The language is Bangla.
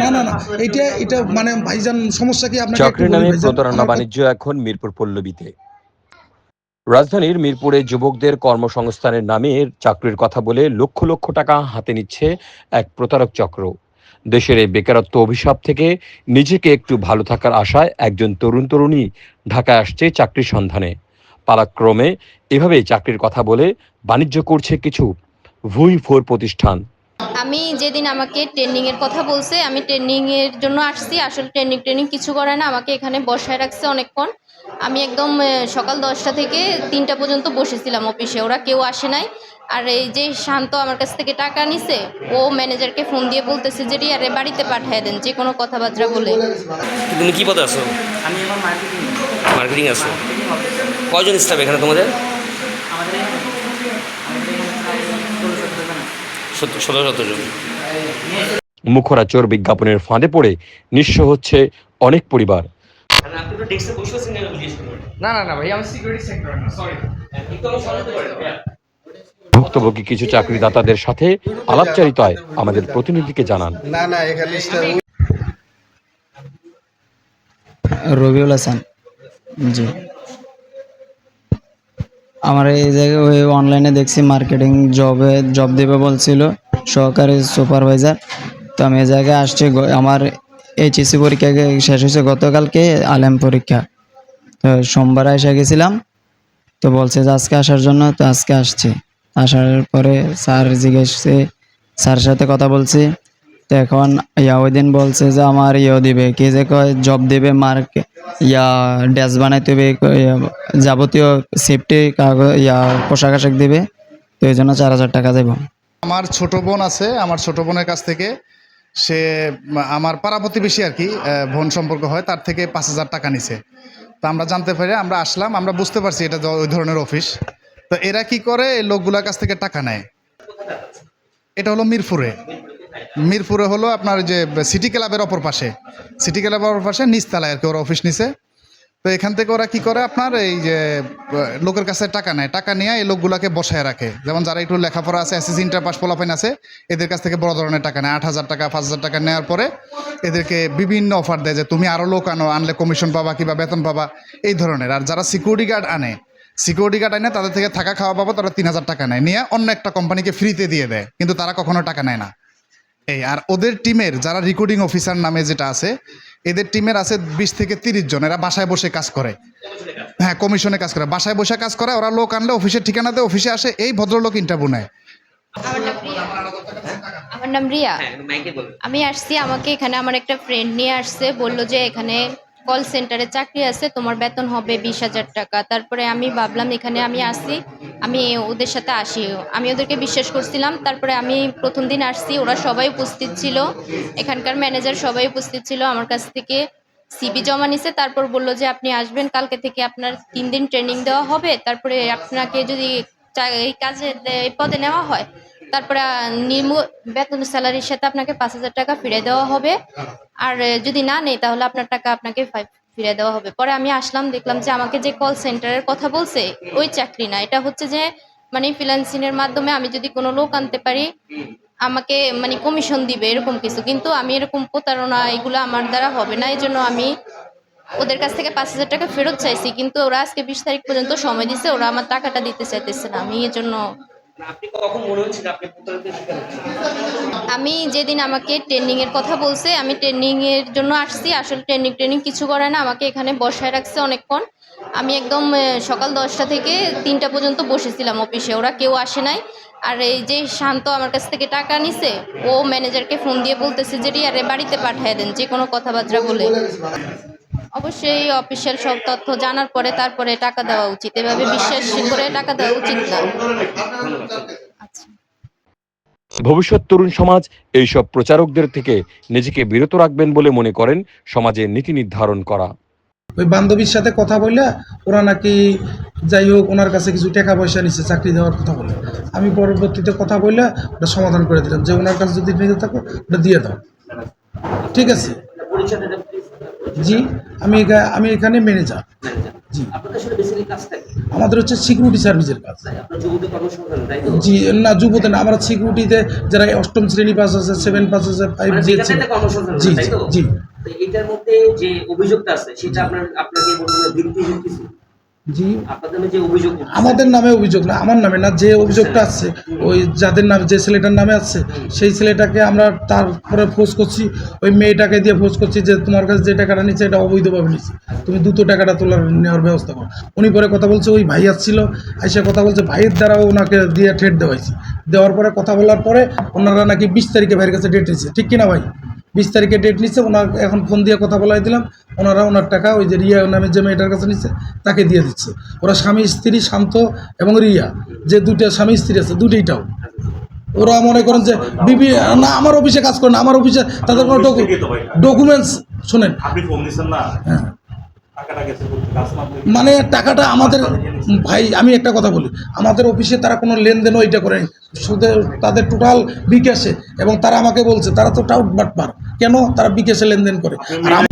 না না না এটা এটা মানে ভাইজান সমস্যা কি আপনাকে নামে প্রতারণা বাণিজ্য এখন মিরপুর পল্লবীতে। রাজধানীর মিরপুরে যুবকদের কর্মসংস্থানের নামে চাকরির কথা বলে লক্ষ লক্ষ টাকা হাতে নিচ্ছে এক প্রতারক চক্র। দেশের এই বেকারত্ব অভিশাপ থেকে নিজেকে একটু ভালো থাকার আশায় একজন তরুণ তরুণী ঢাকায় আসছে চাকরির সন্ধানে। পালাক্রমে এভাবেই চাকরির কথা বলে বাণিজ্য করছে কিছু ভুই ফোর প্রতিষ্ঠান। আমি যেদিন আমাকে ট্রেনিংয়ের কথা বলছে আমি ট্রেনিংয়ের জন্য আসছি। আসলে ট্রেনিং ট্রেনিং কিছু করে না আমাকে এখানে বসায় রাখছে অনেকক্ষণ। আমি একদম সকাল দশটা থেকে তিনটা পর্যন্ত বসেছিলাম অফিসে ওরা কেউ আসে নাই। আর এই যে শান্ত আমার কাছ থেকে টাকা নিছে ও ম্যানেজারকে ফোন দিয়ে বলতেছে যে আরে বাড়িতে পাঠিয়ে দেন যে কোনো কথাবার্তা বলে। তুমি কি পদে আছো? আমি এখন মার্কেটিং মার্কেটিং আছো। কয়জন স্টাফ এখানে তোমাদের আমাদের এখানে আমাদের এখানে প্রায় ষোলো সতেরো জন সতেরো মুখরাচর বিজ্ঞাপনের ফাঁদে পড়ে নিঃস্ব হচ্ছে অনেক পরিবার। আপনি তো ডেস্কে বসে আছেন না না না না ভাই আমি সিকিউরিটি সেক্টর না সরি একটু আমার সরাতে পারেন ভুক্তভোগী কিছু চাকরিদাতাদের সাথে আলাপচারিতায় আমাদের প্রতিনিধিকে জানান। না না এখানে রবিউল হাসান জি। আমার এই জায়গায় ওই অনলাইনে দেখছি মার্কেটিং জবে জব দেবে বলছিল, সহকারী সুপারভাইজার তো আমি এই জায়গায় আসছি আমার এইচএসসি পরীক্ষা শেষ হয়েছে গতকালকে, আলেম পরীক্ষা। তো সোমবার এসে গেছিলাম, তো বলছে যে আজকে আসার জন্য, তো আজকে আসছি। আসার পরে স্যার জিজ্ঞেসে স্যারের সাথে কথা বলছি তো এখন ইয়া ওই দিন বলছে যে, আমার ইয়েও দিবে। কি যে কয়, জব দিবে মার্ক ইয়া ড্যাশ বানাইতে হবে যাবতীয় সেফটি, কাগজ, ইয়া, পোশাক আশাক দিবে। তো এই জন্য চার হাজার টাকা দেবো। আমার ছোট বোন আছে, আমার ছোট বোনের কাছ থেকে সে আমার পাড়া প্রতিবেশী আর কি বোন সম্পর্ক হয়, তার থেকে পাঁচ হাজার টাকা নিছে। তো আমরা জানতে পারি, আমরা আসলাম, আমরা বুঝতে পারছি এটা ওই ধরনের অফিস। তো এরা কি করে লোকগুলোর কাছ থেকে টাকা নেয়? এটা হলো মিরপুরে। মিরপুরে হলো আপনার যে সিটি ক্লাবের অপর পাশে। সিটি ক্লাবের অপর পাশে নিচতলায় আর কি, ওরা অফিস নিছে তো এখান থেকে ওরা কি করে আপনার, এই যে লোকের কাছে টাকা নেয়। টাকা নিয়ে এই লোকগুলাকে বসায় রাখে। যেমন যারা একটু লেখাপড়া আছে এসএসসি ইন্টার পাস পোলাপাইন আছে, এদের কাছ থেকে বড় ধরনের টাকা নেয়। আট হাজার টাকা, পাঁচ হাজার টাকা নেওয়ার পরে এদেরকে বিভিন্ন অফার দেয় যে, তুমি আরও লোক আনো, আনলে কমিশন পাবা কিংবা বেতন পাবা। এই ধরনের। আর যারা সিকিউরিটি গার্ড আনে সিকিউরিটি গার্ড আনে, তাদের থেকে থাকা খাওয়া পাবো তারা তিন হাজার টাকা নেয়। নিয়ে অন্য একটা কোম্পানিকে ফ্রিতে দিয়ে দেয়। কিন্তু তারা কখনো টাকা নেয় না। এই আর ওদের টিমের যারা রেকর্ডিং অফিসার নামে যেটা আছে এদের টিমের আছে বিশ থেকে তিরিশ জন। এরা বাসায় বসে কাজ করে। হ্যাঁ কমিশনে কাজ করে। বাসায় বসে কাজ করে ওরা লোক আনলে অফিসের ঠিকানাতে অফিসে আসে এই ভদ্রলোক ইন্টারভিউ নেয়। আমার নাম রিয়া। আমার নাম রিয়া। আমি আসছি আমাকে এখানে আমার একটা ফ্রেন্ড নিয়ে আসছে বলল যে এখানে কল সেন্টারে চাকরি আছে, তোমার বেতন হবে বিশ হাজার টাকা। তারপরে আমি ভাবলাম, এখানে আমি আসি আমি ওদের সাথে আসি। আমি ওদেরকে বিশ্বাস করছিলাম, তারপরে আমি প্রথম দিন আসছি, ওরা সবাই উপস্থিত ছিল, এখানকার ম্যানেজার সবাই উপস্থিত ছিল আমার কাছ থেকে। সিবি জমা নিছে, তারপর বলল যে, আপনি আসবেন, কালকে থেকে আপনার তিন দিন ট্রেনিং দেওয়া হবে, তারপরে আপনাকে যদি এই কাজে এই পদে নেওয়া হয় তারপরে নিম্ন বেতন স্যালারির সাথে আপনাকে পাঁচ হাজার টাকা ফিরে দেওয়া হবে। আর যদি না নেই, তাহলে আপনার টাকা আপনাকে ফিরে দেওয়া হবে। পরে আমি আসলাম, দেখলাম যে আমাকে যে কল সেন্টারের কথা বলছে, ওই চাকরি না। এটা হচ্ছে যে মানে ফ্রিল্যান্সিং এর মাধ্যমে আমি যদি কোনো লোক আনতে পারি, আমাকে মানে কমিশন দিবে, এরকম কিছু। কিন্তু আমি এরকম প্রতারণা, এগুলো আমার দ্বারা হবে না। এই জন্য আমি ওদের কাছ থেকে পাঁচ হাজার টাকা ফেরত চাইছি। কিন্তু ওরা আজকে বিশ তারিখ পর্যন্ত সময় দিছে, ওরা আমার টাকাটা দিতে চাইতেছে না। আমি এই জন্য আমি যেদিন আমাকে ট্রেনিং এর কথা বলছে, আমি ট্রেনিং এর জন্য আসছি। আসলে ট্রেনিং ট্রেনিং কিছু করে না, আমাকে এখানে বসায় রাখছে অনেকক্ষণ। আমি একদম সকাল দশটা থেকে তিনটা পর্যন্ত বসেছিলাম অফিসে ওরা কেউ আসে নাই। আর এই যে শান্ত আমার কাছ থেকে টাকা নিছে, ও ম্যানেজারকে ফোন দিয়ে বলতেছে যে রিয়ারে বাড়িতে পাঠিয়ে দেন যে কোনো কথাবার্তা বলে। অবশ্যই অফিসিয়াল সব তথ্য জানার পরে তারপরে টাকা দেওয়া উচিত। এভাবে বিশ্বাস করে টাকা দেওয়া উচিত না। আচ্ছা। ভবিষ্যৎ তরুণ সমাজ এইসব প্রচারকদের থেকে নিজেকে বিরত রাখবেন বলে মনে করেন সমাজের নীতি নির্ধারণ করা। ওই বান্ধবীর সাথে কথা বললে ওরা নাকি যাই হোক ওনার কাছে কিছু টাকা পয়সা নিচ্ছে চাকরি দেওয়ার কথা বলে। আমি পরবর্তীতে কথা বললে ওটা সমাধান করে দিলাম। যে ওনার কাছে যদি নিতে থাকো ওটা দিয়ে দাও। ঠিক আছে? জি আমি আমি এখানে ম্যানেজার জি? আমাদের হচ্ছে সিকিউরিটি সার্ভিসের কাজ। জি না যুবতে না আমরা সিকিউরিটিতে যারা অষ্টম শ্রেণি পাস আছে সেভেন পাস আছে ফাইভ মানে জি জি। জি এটার মধ্যে যে অভিযোগটা আছে সেটা আপনার আপনাকে ভিত্তিহীন কিছু? জি। আমাদের নামে অভিযোগ না আমার নামে না যে অভিযোগটা আসছে ওই যাদের নামে যে ছেলেটার নামে আছে সেই ছেলেটাকে আমরা তারপরে ফোর্স করছি ওই মেয়েটাকে দিয়ে ফোর্স করছি যে তোমার কাছে যে টাকাটা নিচ্ছে এটা অবৈধভাবে নিচ্ছে। তুমি দুটো টাকাটা তোলার নেওয়ার ব্যবস্থা করো। উনি পরে কথা বলছে ওই ভাই আসছিল আইসা কথা বলছে ভাইয়ের দ্বারাও ওনাকে দিয়ে ঠেট দেওয়াইছে দেওয়ার পরে কথা বলার পরে ওনারা নাকি বিশ তারিখে ভাইয়ের কাছে ডেট নিচ্ছে ঠিক কিনা ভাই? বিশ তারিখে ডেট নিচ্ছে ওনার এখন ফোন দিয়ে কথা বলাই দিলাম ওনারা ওনার টাকা ওই যে রিয়া নামে যে মেয়েটার কাছে নিচ্ছে তাকে দিয়ে দিচ্ছে। ওরা স্বামী স্ত্রী শান্ত এবং রিয়া যে দুইটা স্বামী স্ত্রী আছে দুটোইটাও ওরা মনে করেন যে বিবি না আমার অফিসে কাজ করে না আমার অফিসে তাদের কোনো ডকুমেন্টস শোনেন। হ্যাঁ। মানে টাকাটা আমাদের ভাই আমি একটা কথা বলি। আমাদের অফিসে তারা কোনো লেনদেনও এটা করে শুধু তাদের টোটাল বিকাশে এবং তারা আমাকে বলছে তারা তো টাউট বাটপার। কেন? তারা বিকেশে লেনদেন করে। আর